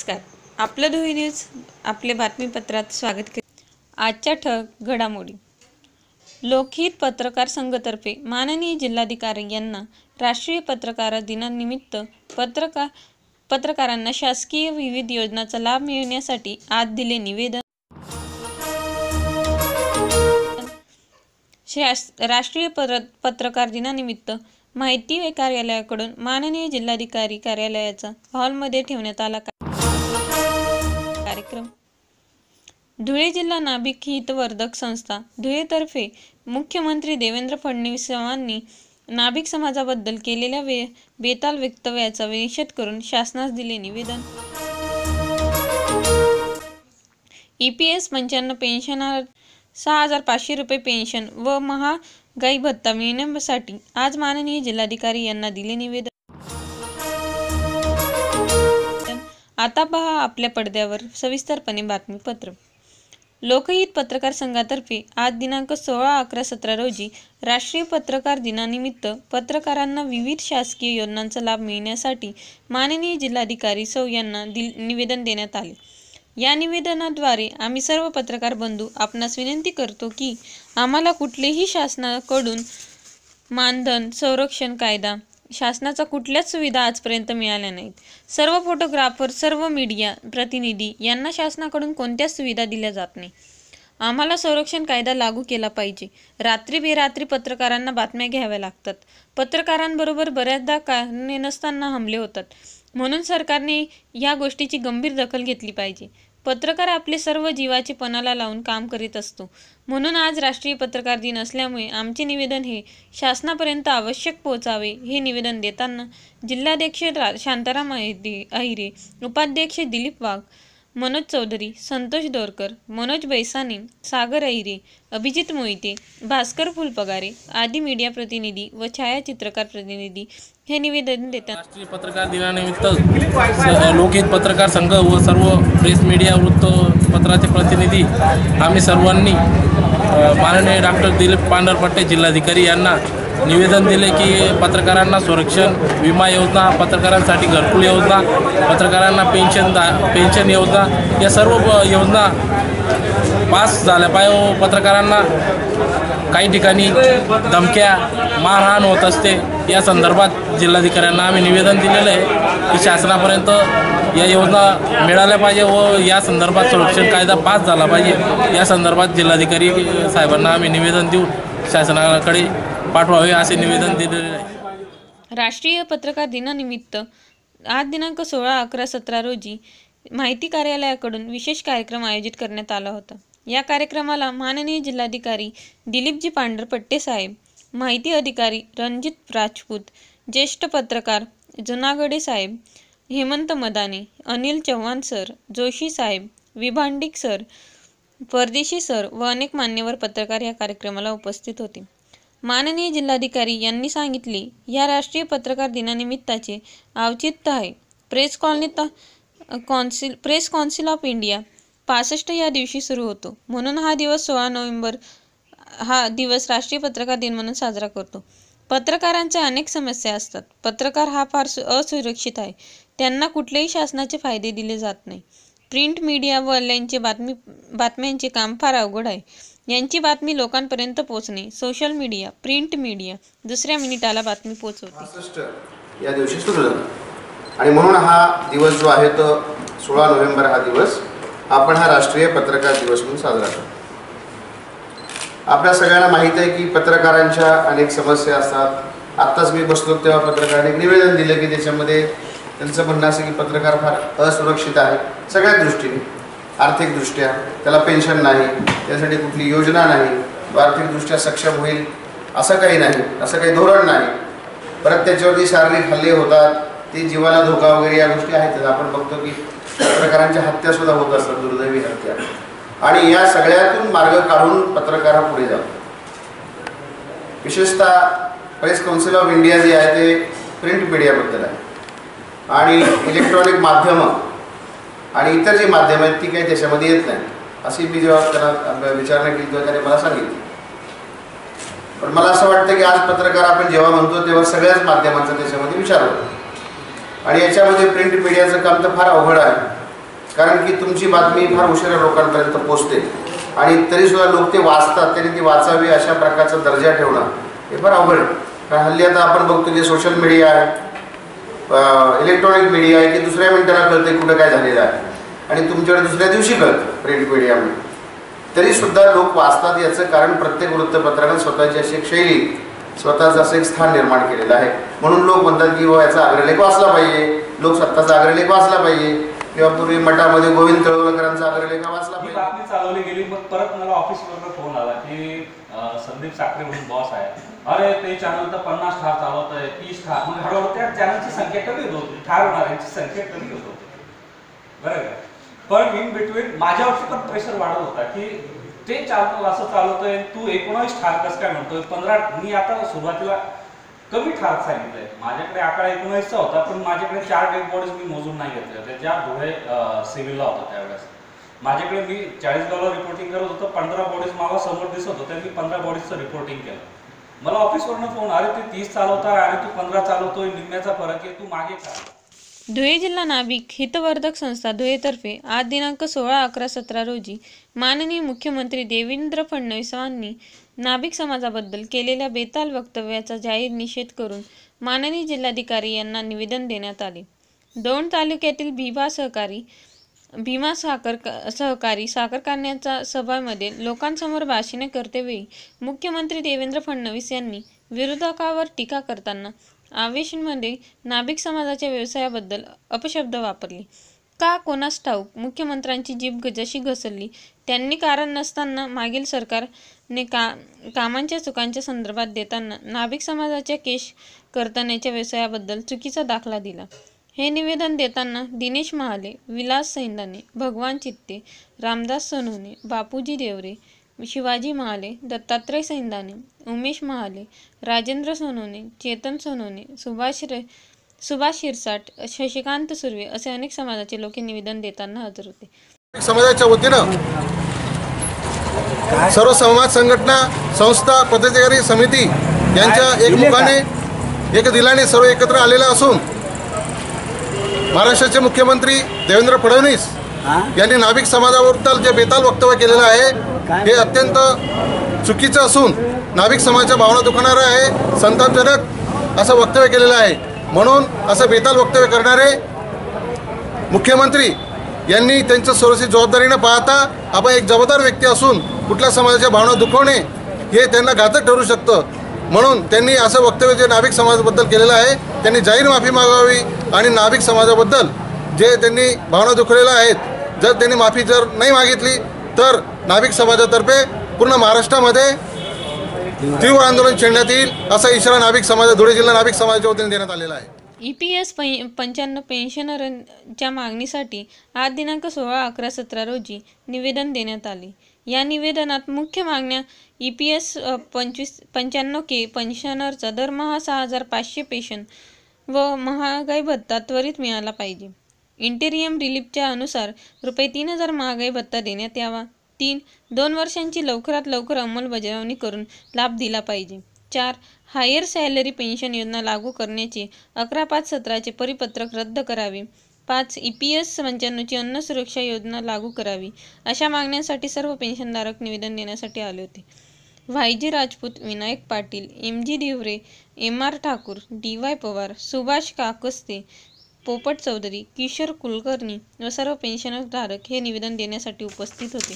नमस्कार. आपलं धुई न्यूज आपले बातमीपत्रात स्वागत केले आजच्या ठळक घडामोडी. लोकहित पत्रकार संघतर्फे माननीय जिल्हाधिकारी यांना राष्ट्रीय पत्रकार दिनानिमित्त पत्रकार पत्रकारांना शासकीय विविध योजनांचा लाभ मिळण्यासाठी आज दिले निवेदन. शास राष्ट्रीय पत्रकार दिनानिमित्त माहिती कार्यालयाकडून माननीय जिल्हाधिकारी कार्यालयाचा हॉलमध्ये ठेवण्यात आला कार्यक्रम. धुळे जिल्हा नाभिक हितवर्धक संस्था. धुळेतर्फे मुख्यमंत्री देवेंद्र फडणवीस यांनी नाभिक समाजाबद्दल केलेल्या वे बेताल वक्तव्याचा निषेध करून शासनास दिले निवेदन. ई पी एस पंच्याण्णव पेन्शनर सहा हजार पाचशे रुपये पेन्शन व महागाई भत्ता मिळण्यासाठी आज माननीय जिल्हाधिकारी यांना दिले निवेदन. आता पहा आपल्या पडद्यावर सविस्तरपणे बातमीपत्र. लोकहित पत्रकार संघातर्फे आज दिनांक सोळा अकरा सतरा रोजी राष्ट्रीय पत्रकार दिनानिमित्त पत्रकारांना विविध शासकीय योजनांचा लाभ मिळण्यासाठी माननीय जिल्हाधिकारी सौ यांना दिल निवेदन देण्यात आले. या निवेदनाद्वारे आम्ही सर्व पत्रकार बंधू आपणास विनंती करतो की आम्हाला कुठलेही शासनाकडून मानधन संरक्षण कायदा शासनाचा कुठल्याच सुविधा आजपर्यंत मिळाल्या नाहीत. सर्व फोटोग्राफर सर्व मीडिया प्रतिनिधी यांना शासनाकडून कोणत्याच सुविधा दिल्या जात नाही. आम्हाला संरक्षण कायदा लागू केला पाहिजे. रात्री बेरात्री पत्रकारांना बातम्या घ्याव्या लागतात. पत्रकारांबरोबर बऱ्याचदा कारणे नसताना हमले होतात. म्हणून सरकारने या गोष्टीची गंभीर दखल घेतली पाहिजे. पत्रकार आपले सर्व जीवाचे पणाला लावून काम करीत असतो. म्हणून आज राष्ट्रीय पत्रकार दिन असल्यामुळे आमचे निवेदन हे शासनापर्यंत आवश्यक पोहोचावे हे निवेदन देताना जिल्हाध्यक्ष शांताराम अहिरे उपाध्यक्ष दिलीप वाघ मनोज चौधरी संतोष दोरकर मनोज बैसाने सागर अहिरे अभिजित मोहिते भास्कर फुलपगारे आदी मीडिया प्रतिनिधी व छायाचित्रकार प्रतिनिधी हे निवेदन देतात. राष्ट्रीय पत्रकार दिनानिमित्त लोकहित पत्रकार संघ व सर्व प्रेस मीडिया वृत्तपत्राचे प्रतिनिधी आम्ही सर्वांनी माननीय डॉक्टर दिलीप पांढरपट्टे जिल्हाधिकारी यांना निवेदन दिले की पत्रकारांना संरक्षण विमा योजना पत्रकारांसाठी घरकुल योजना पत्रकारांना पेन्शन दा पेन्शन योजना या सर्व योजना पास झाल्या. पाहिजे व पत्रकारांना काही ठिकाणी धमक्या मारहाण होत असते. या संदर्भात जिल्हाधिकाऱ्यांना आम्ही निवेदन दिलेलं आहे की शासनापर्यंत या योजना मिळाल्या पाहिजे व या संदर्भात संरक्षण कायदा पास झाला पाहिजे. या संदर्भात जिल्हाधिकारी साहेबांना आम्ही निवेदन देऊ. शासनाकडे पाठवावे असे निवेदन दिलेले आहे राष्ट्रीय पत्रकार दिनानिमित्त आज दिनांक सोळा अकरा सतरा रोजी माहिती कार्यालयाकडून विशेष कार्यक्रम आयोजित करण्यात आला होता. या कार्यक्रमाला माननीय जिल्हाधिकारी दिलीपजी पांढरपट्टे साहेब माहिती अधिकारी रणजित राजपूत ज्येष्ठ पत्रकार जुनागडे साहेब हेमंत मदाने अनिल चव्हाण सर जोशी साहेब विभांडिक सर परदेशी सर व अनेक मान्यवर पत्रकार या कार्यक्रमाला उपस्थित होते. माननीय जिल्हाधिकारी यांनी सांगितले या राष्ट्रीय पत्रकार दिनानिमित्ताचे औचित्य आहे. प्रेस कॉलनीत council press council of India पासष्ट या दिवशी सुरू होतो. म्हणून हा दिवस सोळा नोव्हेंबर हा दिवस राष्ट्रीय पत्रकार दिन म्हणून साजरा करतो. पत्रकारांच्या अनेक समस्या असतात. पत्रकार हा फार असुरक्षित आहे. त्यांना कुठलेही शासनाचे फायदे दिले जात नाही. प्रिंट मीडिया व ऑनलाईनचे बातमी बातम्यांचे काम फार अवघड आहे. यांची बातमी लोकांपर्यंत पोहोचणे. सोशल मीडिया प्रिंट मीडिया दुसऱ्या मिनिटाला बातमी पोहोचवते. या दिवशी सुरू झाला. आणि म्हणून हा दिवस जो आहे तो सोळा नोव्हेंबर हा दिवस आपण हा राष्ट्रीय पत्रकार दिवस म्हणून साजरा करतो. आपल्या सगळ्यांना माहीत आहे की पत्रकारांच्या अनेक समस्या असतात. आत्ताच मी बसलो तेव्हा पत्रकारांनी निवेदन दिलं की त्याच्यामध्ये त्यांचं म्हणणं असं की पत्रकार फार असुरक्षित आहे. सगळ्या दृष्टीने. आर्थिकदृष्ट्या. त्याला पेन्शन नाही त्यासाठी कुठली योजना नाही तो आर्थिकदृष्ट्या सक्षम होईल असं काही नाही असं काही धोरण नाही. परत त्याच्यावरती शारीरिक हल्ले होतात ते जीवाला धोका वगैरे या गोष्टी आहेतच आपण बघतो की पत्रकारांच्या हत्यासुद्धा होत असतात दुर्दैवी हत्या. आणि या सगळ्यातून मार्ग काढून पत्रकार हा पुढे जातो विशेषतः प्रेस काउन्सिल ऑफ इंडिया जे आहे ते प्रिंट मीडियाबद्दल आहे. आणि इलेक्ट्रॉनिक माध्यमं आणि इतर जी माध्यम आहेत ती काही त्याच्यामध्ये येत नाही अशी मी जेव्हा त्यांना विचारणा केली तेव्हा त्याने मला सांगितली. पण मला असं वाटतं की आज पत्रकार आपण जेव्हा म्हणतो तेव्हा सगळ्याच माध्यमांचा त्याच्यामध्ये विचार होतो. आणि याच्यामध्ये प्रिंट मीडियाचं काम तर फार अवघड आहे. कारण की तुमची बातमी फार उशिरा लोकांपर्यंत पोहोचते आणि तरीसुद्धा लोक ते वाचतात त्यांनी ती वाचावी अशा प्रकारचा दर्जा ठेवणं हे फार अवघड आहे. कारण हल्ली आता आपण बघतो की सोशल मीडिया आहे. इलेक्ट्रॉनिक मीडिया आहे की दुसऱ्या मिनिटाला कळते कुठं काय झालेलं आहे. आणि तुमच्याकडे दुसऱ्या दिवशी कळतं प्रिंट मीडियामध्ये तरीसुद्धा लोक वाचतात याचं कारण प्रत्येक वृत्तपत्रानं स्वतःची अशी एक शैली स्वतःचं असं एक स्थान निर्माण केलेलं आहे. म्हणून लोक म्हणतात की बाबा याचा अग्रलेख वाचला पाहिजे. लोक स्वतःचा अग्रलेख वाचला पाहिजे. किंवा पूर्वी मठामध्ये गोविंद तळवलकरांचा अग्रलेख हा वाचला ही पाहिजे. बातमी चालवली गेली मग परत मला ऑफिसवरनं फोन आला की संदीप साखरे म्हणून बॉस आहे. अरे ते चॅनल तर पन्नास ठार चालवत आहे तीस ठार. मग हळूहळू त्या चॅनलची संख्या कमी होत होती. ठार होणाऱ्यांची संख्या कमी होत होती. बरं का? पण इन बिटवीन माझ्यावरती पण प्रेशर वाढत होता की ते चॅनल असं चालवतोय तू एकोणावीस ठार कसं काय म्हणतोय? पंधरा मी आता सुरुवातीला कमी ठार सांगितलंय. माझ्याकडे आकडा एकोणावीसचा होता पण माझ्याकडे चार डेड बॉडीज मी मोजून नाही घेतले होते ज्या धुळे सिव्हिलला होता त्यावेळेस. माझ्याकडे मी चाळीस डॉलर रिपोर्टिंग करत होतो पंधरा बॉडीज मला समोर दिसत होत्या मी पंधरा बॉडीजचं रिपोर्टिंग केलं. मला ऑफिसवरनं फोन अरे ते तीस चालवता आणि तू पंधरा चालवतोय निम्म्याचा फरक आहे तू मागे का धुळे जिल्हा नाभिक हितवर्धक संस्था धुळेतर्फे आज दिनांक सोळा अकरा सतरा रोजी माननीय मुख्यमंत्री देवेंद्र फडणवीसांनी नाभिक समाजाबद्दल केलेल्या बेताल वक्तव्याचा जाहीर निषेध करून माननीय जिल्हाधिकारी यांना निवेदन देण्यात आले. दौंड तालुक्यातील भिभा सहकारी भीमा साखर सहकारी साखर कारखान्याच्या सभामध्ये लोकांसमोर भाषणे करतेवेळी मुख्यमंत्री देवेंद्र फडणवीस यांनी विरोधकावर टीका करताना आवेशमध्ये नाभिक समाजाच्या व्यवसायाबद्दल अपशब्द वापरले. का कोणास ठाऊक? मुख्यमंत्र्यांची जीभ जशी घसरली. त्यांनी कारण नसताना मागील सरकारने का कामांच्या चुकांच्या संदर्भात देताना नाभिक समाजाच्या केश कर्तनाच्या व्यवसायाबद्दल चुकीचा दाखला दिला. हे निवेदन देताना दिनेश महाले विलास सैंदाने भगवान चित्ते रामदास सोनवणे बापूजी देवरे शिवाजी महाले दत्तात्रय सैंदाने उमेश महाले राजेंद्र सोनवणे चेतन सोनवणे सुभाष रे सुभाष शिरसाट शशिकांत सुर्वे असे अनेक समाजाचे लोक हे निवेदन देताना हजर होते. समाजाच्या वतीनं सर्व समाज संघटना संस्था पदाधिकारी समिती यांच्या एकमुखाने एक दिलाने सर्व एकत्र आलेला असून महाराष्ट्राचे मुख्यमंत्री देवेंद्र फडणवीस यांनी नाभिक समाजाबद्दल जे बेताल वक्तव्य केलेलं आहे हे अत्यंत चुकीचं असून नाभिक समाजाच्या भावना दुखणारं आहे संतापजनक असं वक्तव्य केलेलं आहे. म्हणून असं बेताल वक्तव्य करणारे मुख्यमंत्री यांनी त्यांचं सर्वस्वी जबाबदारीनं पाहता आपण एक जबाबदार व्यक्ती असून कुठल्या समाजाच्या भावना दुखवणे हे त्यांना घातक ठरू शकतं. म्हणून त्यांनी असं वक्तव्य जे नाभिक समाजाबद्दल केलेलं आहे त्यांनी जाहीर माफी मागावी आणि नाभिक समाजाबद्दल जे त्यांनी भावना दुखवलेल्या आहेत जर त्यांनी माफी जर नाही मागितली तर नाभिक समाजातर्फे पूर्ण महाराष्ट्रामध्ये तीव्र आंदोलन छेडण्यात येईल असा इशारा नाभिक समाज धुळे जिल्हा नाभिक समाजाच्या वतीने देण्यात आलेला आहे. ई पी एस पै पंच्याण्णव पेन्शनरांच्या मागणीसाठी आज दिनांक सोळा अकरा सतरा रोजी निवेदन देण्यात आले. या निवेदनात मुख्य मागण्या ई पी एस पंचवीस पंच्याण्णव के पेन्शनरचा दरमहा सहा हजार पाचशे पेशन व महागाई भत्ता त्वरित मिळाला पाहिजे. इंटेरियम रिलीफच्या अनुसार रुपये तीन हजार महागाई भत्ता देण्यात यावा. तीन दोन वर्षांची लवकरात लवकर अंमलबजावणी करून लाभ दिला पाहिजे. चार हायर सॅलरी पेन्शन योजना लागू करण्याचे अकरा पाच सतराचे परिपत्रक रद्द करावे. पाच ई पी एस म्हणजे पंच्याण्णवची अन्न सुरक्षा योजना लागू करावी अशा मागण्यांसाठी सर्व पेन्शनधारक निवेदन देण्यासाठी आले होते. YG Rajput Vinayak Patil M G Diware M R Thakur D Y Pawar Subhash Kakaste Popat Chaudhari Kishor Kulkarni व सर्व पेन्शनधारक हे निवेदन देण्यासाठी उपस्थित होते.